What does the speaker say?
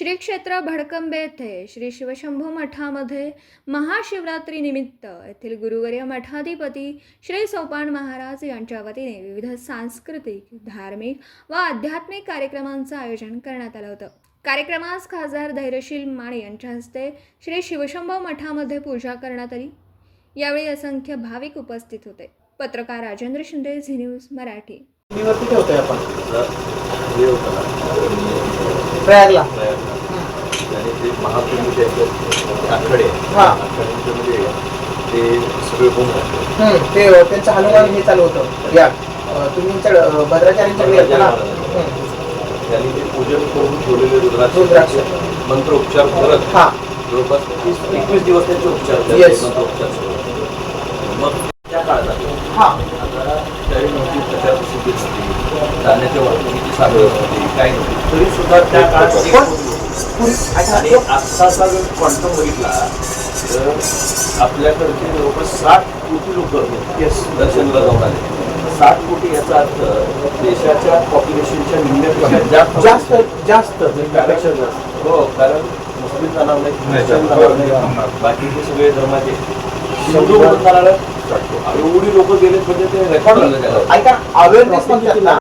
श्री क्षेत्र भडकंबे येथे श्री शिवशंभू मठामध्ये महाशिवरात्रीनिमित्त येथील गुरुवर्य मठाधिपती श्री सोपान महाराज यांच्या वतीने विविध सांस्कृतिक धार्मिक व आध्यात्मिक कार्यक्रमांचं आयोजन करण्यात आलं होतं. कार्यक्रमास खासदार धैर्यशील माने यांच्या हस्ते श्री शिवशंभू मठामध्ये पूजा करण्यात आली. यावेळी असंख्य भाविक उपस्थित होते. पत्रकार राजेंद्र शिंदे झी न्यूज मराठी. आपण हे होतं ना प्रयागला प्रयत्न आणि ते महाकुंभ आखाडे हा. मध्ये ते सगळे होऊन राहते हम्म, ते अ, त्यांचं हनुमान हे चालू होतं या अ, तुम्ही चढ- अ, होतं ना हम्म. त्यांनी ते पूजन करून ठेवलेले रुद्राक्ष रुद्राक्ष. मंत्र उपचार करत हा जवळपास तीस एकवीस दिवस त्यांचे उपचार झाले, Yes. मंत्रोपचार सुरू. मग त्या काळात हा आता त्यावेळी नव्हती प्रचार प्रसिद्धी नव्हती जाण्याच्या वाहतुकीची साधनं नव्हती काही नव्हती तरी सुद्धा त्या काळात एक पण- होती. आणि आत्ताचा जर क्वांटम बघितला तर आपल्याकडचे जवळपास साठ कोटी लोक. दर्शनला जाऊन आले. साठ कोटी याचा अर्थ देशाच्या पॉप्युलेशनच्या निम्म्यापेक्षा जास्त जास्त जास्त. त्यापेक्षा जास्त. हो कारण मुस्लिम जाणार नाही ख्रिश्चन जाणार नाही बाकीचे सगळे धर्माचे. हिंदू म्हणून जाणार एवढी लोक गेले म्हणजे ते रेकॉर्ड झालं ऐका अवेअरनेस म्हणतात ना